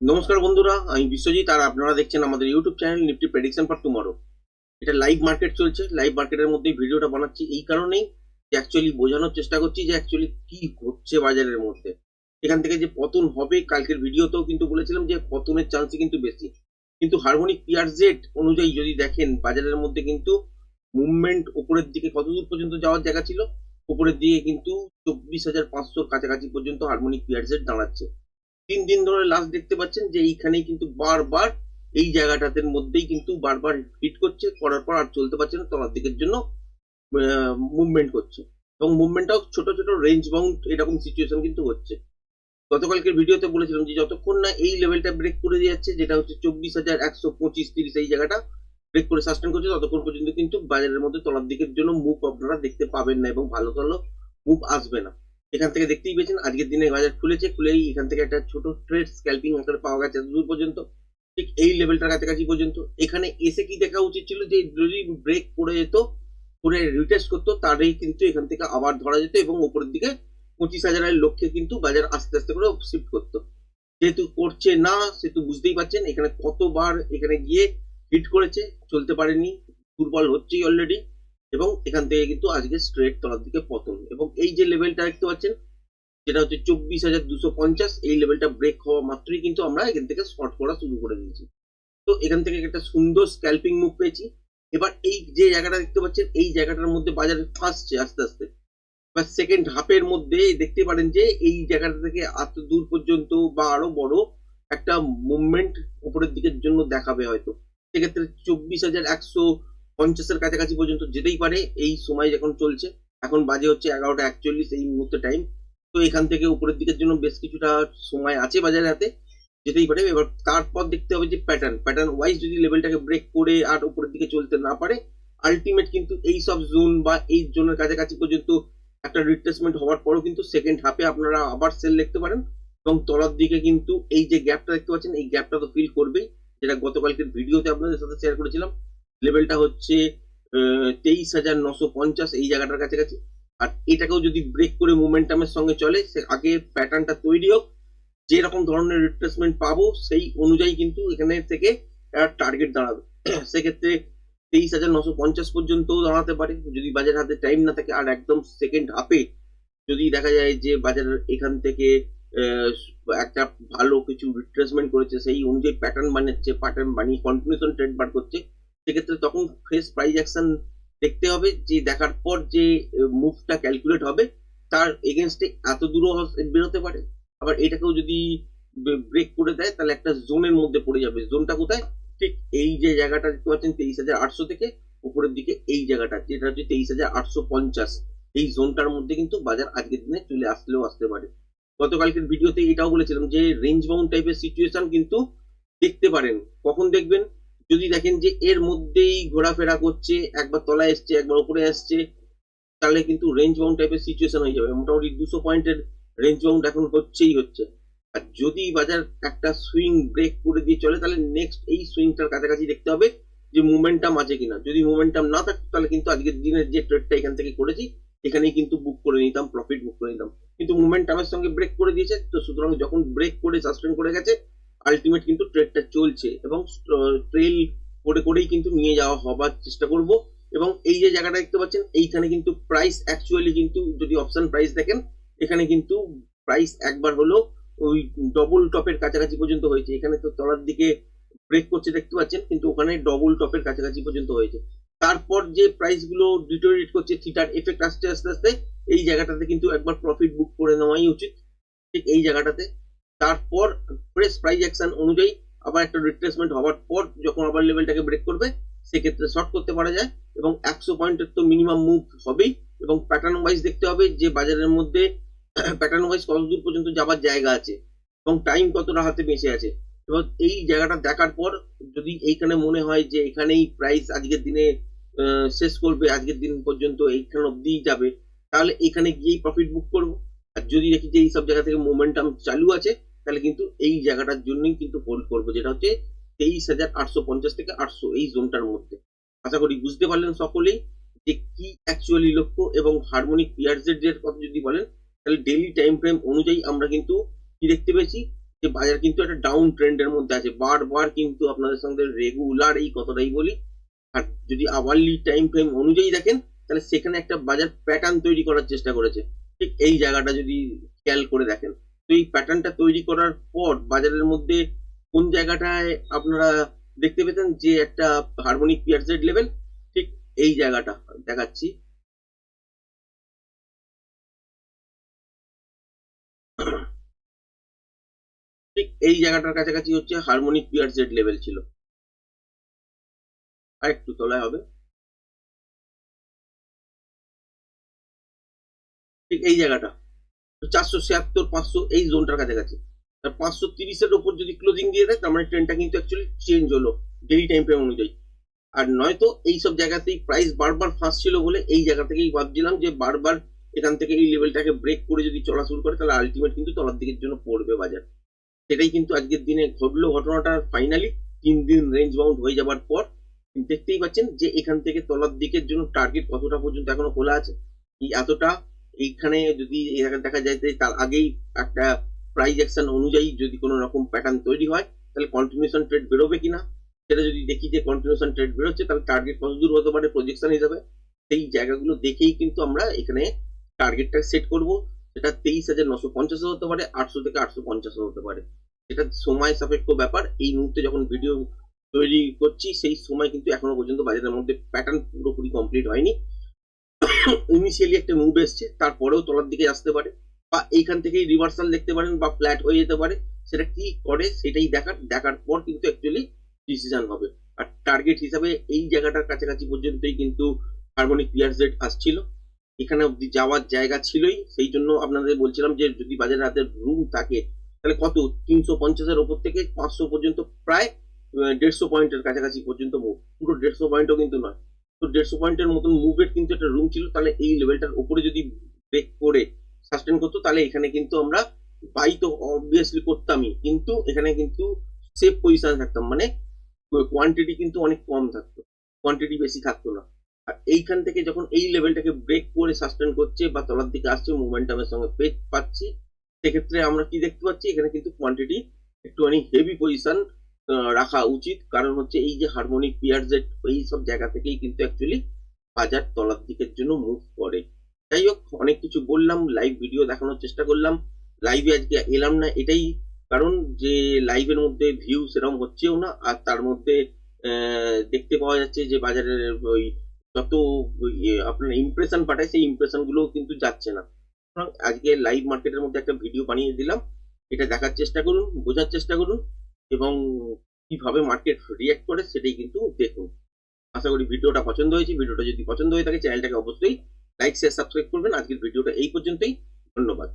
নমস্কার বন্ধুরা, আমি বিশ্বজিৎ, আর আপনারা দেখছেন আমাদের YouTube channel Nifty prediction for tomorrow এটা লাইভ মার্কেট চলছে লাইভ মার্কেটের মধ্যেই ভিডিওটা বানাচ্ছি এই কারণেই যে অ্যাকচুয়ালি বোঝানোর চেষ্টা করছি যে অ্যাকচুয়ালি কি ঘটছে বাজারের মধ্যে। এখান থেকে যে পতন হবে, কালকের ভিডিওতেও কিন্তু বলেছিলাম যে পতনের চান্সই কিন্তু বেশি। কিন্তু হারমোনিক পিয়ার জেট অনুযায়ী যদি দেখেন, বাজারের মধ্যে কিন্তু মুভমেন্ট উপরের দিকে কত দূর পর্যন্ত যাওয়ার জায়গা ছিল? উপরের দিকে কিন্তু চব্বিশ হাজার পাঁচশোর কাছাকাছি পর্যন্ত হারমোনিক পিয়ার জেট দাঁড়াচ্ছে। তিন দিন ধরে লাস্ট দেখতে পাচ্ছেন যে এইখানেই কিন্তু বারবার এই জায়গাটাতে মধ্যেই কিন্তু বারবার হিট করছে, করার পর আর চলতে পারছে না, তলার দিকের জন্য মুভমেন্ট করছে। এবং মুভমেন্টটাও ছোট ছোট রেঞ্জ বাউন্ড এরকম সিচুয়েশন কিন্তু হচ্ছে। গতকালকের ভিডিওতে বলেছিলাম যে যতক্ষণ না এই লেভেলটা ব্রেক করে যাচ্ছে, যেটা হচ্ছে চব্বিশ হাজার একশো পঁচিশ তিরিশ এই জায়গাটা ব্রেক করে সাস্টেন করছে, ততক্ষণ পর্যন্ত কিন্তু বাজারের মধ্যে তলার দিকের জন্য মুভ আপনারা দেখতে পাবেন না এবং ভালো ভালো মুভ আসবে না। এখান থেকে দেখতেই পেয়েছেন, আজকের দিনে বাজার খুলেছে, খুলেই এখান থেকে একটা ছোট ট্রেড স্ক্যাল্পিং আকারে পাওয়া গেছে দূর পর্যন্ত, ঠিক এই লেভেলটার কাছাকাছি পর্যন্ত। এখানে এসে কি দেখা উচিত ছিল যে, যদি ব্রেক করে যেত করে রিটেস্ট করতো, তারই কিন্তু এখান থেকে আবার ধরা যেত এবং উপরের দিকে পঁচিশ হাজারের লক্ষ্যে কিন্তু বাজার আস্তে আস্তে করে শিফট করতো। যেহেতু করছে না, সেহেতু বুঝতেই পারছেন, এখানে কতবার এখানে গিয়ে হিট করেছে, চলতে পারেনি, দুর্বল হচ্ছেই অলরেডি এবং এখান থেকে কিন্তু আজকে স্ট্রেট তলার দিকে পতন। এবং এই যে লেভেলটা দেখতে পাচ্ছেন যেটা হচ্ছে চব্বিশ হাজার দুশো পঞ্চাশ, এই লেভেলটা ব্রেক হওয়া মাত্রই কিন্তু আমরা এখান থেকে শর্ট করা শুরু করে দিয়েছি। তো এখান থেকে একটা সুন্দর স্ক্যাল্পিং মুভ পেয়েছি। এবার এই যে জায়গাটা দেখতে পাচ্ছেন, এই জায়গাটার মধ্যে বাজারে ফাঁসছে আস্তে আস্তে। বা সেকেন্ড হাফের মধ্যে দেখতে পারেন যে, এই জায়গাটা থেকে এত দূর পর্যন্ত বা আরও বড় একটা মুভমেন্ট উপরের দিকের জন্য দেখাবে হয়তো। সেক্ষেত্রে চব্বিশ হাজার একশো পঞ্চাশের কাছাকাছি পর্যন্ত যেতেই পারে এই সময় যখন চলছে। এখন বাজে হচ্ছে এগারোটা একচল্লিশ এই মুহূর্তে টাইম তো এখান থেকে উপরের দিকের জন্য বেশ কিছুটা সময় আছে বাজারে হাতে, যেতেই পারে। এবার তারপর দেখতে হবে যে প্যাটার্ন প্যাটার্ন ওয়াইজ যদি লেভেলটাকে ব্রেক করে আর উপরের দিকে চলতে না পারে আলটিমেট কিন্তু এই সব জোন বা এই জোনের কাছাকাছি পর্যন্ত একটা রিট্রেসমেন্ট হওয়ার পরও কিন্তু সেকেন্ড হাফে আপনারা আবার সেল দেখতে পারেন। এবং তলার দিকে কিন্তু এই যে গ্যাপটা দেখতে পাচ্ছেন, এই গ্যাপটা তো ফিল করবেই। যেটা গতকালকের ভিডিওতে আপনাদের সাথে শেয়ার করেছিলাম লেভেলটা হচ্ছে তেইশ হাজার নশো পঞ্চাশ এই জায়গাটার কাছাকাছি। আর এটাকেও যদি ব্রেক করে মোমেন্টামের সঙ্গে চলে, সে আগে প্যাটার্নটা তৈরি হোক যে রকম ধরনের রিপ্লেসমেন্ট পাবো, সেই অনুযায়ী কিন্তু এখানে থেকে টার্গেট দাঁড়াবে। সেক্ষেত্রে তেইশ হাজার নশো পঞ্চাশ পর্যন্তও দাঁড়াতে পারে। যদি বাজার হাতে টাইম না থাকে, আর একদম সেকেন্ড হাফে যদি দেখা যায় যে বাজার এখান থেকে একটা ভালো কিছু রিট্রেসমেন্ট করেছে, সেই অনুযায়ী প্যাটার্ন বানাচ্ছে প্যাটার্ন বানিয়ে কন্টিনিউশন ট্রেড বার করছে সেক্ষেত্রে তখন ফ্রেশ প্রাইস অ্যাকশন দেখতে হবে, যে দেখার পর যে মুভটা ক্যালকুলেট হবে, তার এগেনস্টে এত দূরও বেরোতে পারে। আবার এটাকেও যদি ব্রেক করে দেয়, তাহলে একটা জোনের মধ্যে পড়ে যাবে। জোনটা কোথায়? ঠিক এই যে জায়গাটা দেখতে পাচ্ছেন তেইশ হাজার আটশো থেকে উপরের দিকে এই জায়গাটা, যেটা হচ্ছে তেইশ হাজার আটশো পঞ্চাশ। এই জোনটার মধ্যে কিন্তু বাজার আজকের দিনে চলে আসলেও আসতে পারে। গতকালকের ভিডিওতে এটাও বলেছিলাম যে রেঞ্জ বাউন্ড টাইপের সিচুয়েশন কিন্তু দেখতে পারেন। কখন দেখবেন? যদি দেখেন যে এর মধ্যেই ঘোরাফেরা করছে, একবার তলায় এসছে, একবার উপরে আসছে, তাহলে কিন্তু রেঞ্জ বাউন্ড টাইপের সিচুয়েশন হয়ে যাবে। মোটামুটি দুশো পয়েন্টের রেঞ্জ বাউন্ড এখন হচ্ছেই হচ্ছে। আর যদি বাজার একটা সুইং ব্রেক করে দিয়ে চলে, তাহলে নেক্সট এই সুইংটার কাছাকাছি দেখতে হবে যে মোমেন্টাম আছে কিনা। যদি মোমেন্টাম না থাকতো তাহলে কিন্তু আজকের দিনের যে ট্রেডটা এখান থেকে করেছি, এখানেই কিন্তু বুক করে নিতাম প্রফিট বুক করে নিতাম। কিন্তু মোমেন্টামের সঙ্গে ব্রেক করে দিয়েছে, তো সুতরাং যখন ব্রেক করে সাসপেন্ড করে গেছে আলটিমেট কিন্তু ট্রেডটা চলছে এবং ট্রেল করে করেই কিন্তু নিয়ে যাওয়া হবার চেষ্টা করব। এবং এই যে জায়গাটা দেখতে পাচ্ছেন, এইখানে কিন্তু প্রাইস অ্যাকচুয়ালি কিন্তু যদি অপশন প্রাইস দেখেন, এখানে কিন্তু প্রাইস একবার হলো ওই ডবল টপের কাছাকাছি পর্যন্ত হয়েছে। এখানে তো তলার দিকে ব্রেক করছে দেখতে পাচ্ছেন, কিন্তু ওখানে ডবল টপের কাছাকাছি পর্যন্ত হয়েছে। তারপর যে প্রাইসগুলো ডিটোরিয়েট করছে থিটার এফেক্ট আসতে, আস্তে আস্তে, এই জায়গাটাতে কিন্তু একবার প্রফিট বুক করে নেওয়াই উচিত। ঠিক এই জায়গাটাতে তারপর ফ্রেশ প্রাইস অ্যাকশন অনুযায়ী আবার একটা রিট্রেসমেন্ট হওয়ার পর যখন আবার লেভেলটাকে ব্রেক করবে, সেক্ষেত্রে শর্ট করতে পারা যায় এবং একশো পয়েন্টের তো মিনিমাম মুভ হবেই এবং প্যাটার্ন ওয়াইজ দেখতে হবে যে বাজারের মধ্যে প্যাটার্ন ওয়াইজ কত দূর পর্যন্ত যাবার জায়গা আছে এবং টাইম কতটা হাতে বেঁচে আছে। এবং এই জায়গাটা দেখার পর যদি এইখানে মনে হয় যে এখানেই প্রাইস আজকের দিনে শেষ করবে, আজকের দিন পর্যন্ত এইখানে অব্দি যাবে, তাহলে এখানে গিয়েই প্রফিট বুক করব। আর যদি দেখি যে এই সব জায়গা থেকে মোমেন্টাম চালু আছে তাহলে কিন্তু এই জায়গাটার জন্যই কিন্তু হোল্ড করব, যেটা হচ্ছে তেইশ হাজার আটশো পঞ্চাশ থেকে আটশো এই জোনটার মধ্যে। আশা করি বুঝতে পারলেন সকলেই যে কি অ্যাকচুয়ালি লক্ষ্য এবং হারমোনিক পিয়ারজের কথা যদি বলেন, তাহলে ডেইলি টাইম ফ্রেম অনুযায়ী আমরা কিন্তু কি দেখতে পেয়েছি? যে বাজার কিন্তু একটা ডাউন ট্রেন্ডের মধ্যে আছে। বারবার কিন্তু আপনাদের সঙ্গে রেগুলার এই কথাটাই বলি। আর যদি আওয়ারলি টাইম ফ্রেম অনুযায়ী দেখেন, তাহলে সেখানে একটা বাজার প্যাটার্ন তৈরি করার চেষ্টা করেছে। ঠিক এই জায়গাটা যদি খেয়াল করে দেখেন। তো এই প্যাটার্নটা তৈরি করার পর বাজারের মধ্যে কোন জায়গাটায় আপনারা দেখতে পেতেন যে একটা হারমোনিক পিয়ারসেড লেভেল ঠিক এই জায়গাটা দেখাচ্ছি। ঠিক এই জায়গাটার কাছাকাছি হচ্ছে হারমোনিক পিয়ারসেড লেভেল ছিল। আর একটু তলায় হবে। ঠিক এই জায়গাটা। চারশো ছিয়াত্তর, পাঁচশো এই জোনটার কাছাকাছি। আর পাঁচশো তিরিশের ওপর যদি ক্লোজিং দিয়ে দেয়, তার মানে ট্রেনটা কিন্তু অ্যাকচুয়ালি চেঞ্জ হলো ডেলি টাইম ফ্রেম অনুযায়ী। আর নয়তো এইসব জায়গাতেই প্রাইস বারবার ফাঁস ছিল বলে এই জায়গা থেকেই ভাবছিলাম যে বারবার এখান থেকে এই লেভেলটাকে ব্রেক করে যদি চলা শুরু করে, তাহলে আলটিমেট কিন্তু তলার দিকের জন্য পড়বে বাজার। সেটাই কিন্তু আজকের দিনে ঘটলো ঘটনাটা ফাইনালি তিন দিন রেঞ্জ বাউন্ড হয়ে যাবার পর। দেখতেই পাচ্ছেন যে এখান থেকে তলার দিকের জন্য টার্গেট কতটা পর্যন্ত এখনও খোলা আছে। এই এতটা এইখানে যদি দেখা যায় যে তার আগেই একটা প্রাইস অ্যাকশন অনুযায়ী যদি কোনো রকম প্যাটার্ন তৈরি হয়, তাহলে কন্টিনিউশন ট্রেড বেরোবে কিনা? সেটা যদি দেখি যে কন্টিনিউশন ট্রেড বেরোচ্ছে, তাহলে টার্গেট কত দূর হতে পারে প্রজেকশন হিসাবে সেই জায়গাগুলো দেখেই কিন্তু আমরা এখানে টার্গেটটা সেট করব। সেটা তেইশ হাজার নশো পঞ্চাশও হতে পারে, আটশো থেকে আটশো পঞ্চাশও হতে পারে। এটা সময় সাপেক্ষ ব্যাপার। এই মুহূর্তে যখন ভিডিও তৈরি করছি, সেই সময় কিন্তু এখনও পর্যন্ত বাজারের মধ্যে প্যাটার্ন পুরোপুরি কমপ্লিট হয়নি। ইনিশিয়ালি একটা মুভ এসছে, তারপরেও তলার দিকে আসতে পারে বা এইখান থেকেই রিভার্সাল দেখতে পারেন বা ফ্ল্যাট হয়ে যেতে পারে, সেটা কি করে সেটাই দেখার দেখার পর কিন্তু অ্যাকচুয়ালি ডিসিশন হবে। আর টার্গেট হিসাবে এই জায়গাটার কাছাকাছি পর্যন্তই কিন্তু হারমোনিক পিয়ার জেড আসছিল। এখানে অব্দি যাওয়ার জায়গা ছিলই, সেই জন্য আপনাদের বলছিলাম যে যদি বাজারে হাতে রুম থাকে, তাহলে কত? তিনশো পঞ্চাশের ওপর থেকে পাঁচশো পর্যন্ত প্রায় দেড়শো পয়েন্টের কাছাকাছি পর্যন্ত মুভ পুরো দেড়শো পয়েন্টও কিন্তু নয়। তো দেড়শো পয়েন্টের মতন মুভের কিন্তু একটা রুম ছিল, তাহলে এই লেভেলটার উপরে যদি ব্রেক করে সাস্টেন করতো, তাহলে এখানে কিন্তু আমরা বাই তো অবভিয়াসলি করতামই। কিন্তু এখানে কিন্তু সেফ পজিশন থাকতাম মানে কোয়ান্টিটি কিন্তু অনেক কম থাকতো কোয়ান্টিটি বেশি থাকতো না। আর এইখান থেকে যখন এই লেভেলটাকে ব্রেক করে সাস্টেন করছে বা তলার দিকে আসছে মুভমেন্টামের সঙ্গে পেট পাচ্ছি, সেক্ষেত্রে আমরা কি দেখতে পাচ্ছি, এখানে কিন্তু কোয়ান্টিটি একটুখানি হেভি পজিশন রাখা উচিত। কারণ হচ্ছে এই যে হারমোনিক পিয়ার জেট এই সব জায়গা থেকেই কিন্তু অ্যাকচুয়ালি বাজার তলার দিকের জন্য মুভ করে। যাই হোক, অনেক কিছু বললাম লাইভ ভিডিও দেখানোর চেষ্টা করলাম। লাইভে আজকে এলাম না এটাই কারণ যে লাইভের মধ্যে ভিউ সেরকম হচ্ছেও না, আর তার মধ্যে দেখতে পাওয়া যাচ্ছে যে বাজারের ওই যত আপনার ইমপ্রেশন পাঠায়, সেই ইমপ্রেশনগুলো কিন্তু যাচ্ছে না। আজকে লাইভ মার্কেটের মধ্যে একটা ভিডিও বানিয়ে দিলাম। এটা দেখার চেষ্টা করুন, বোঝার চেষ্টা করুন। এবং কীভাবে মার্কেট রিয়াক্ট করে সেটাই কিন্তু দেখুন। আশা করি ভিডিওটা পছন্দ হয়েছে। ভিডিওটা যদি পছন্দ হয়ে থাকে চ্যানেলটাকে অবশ্যই লাইক শেয়ার সাবস্ক্রাইব করবেন। আজকের ভিডিওটা এই পর্যন্তই। ধন্যবাদ।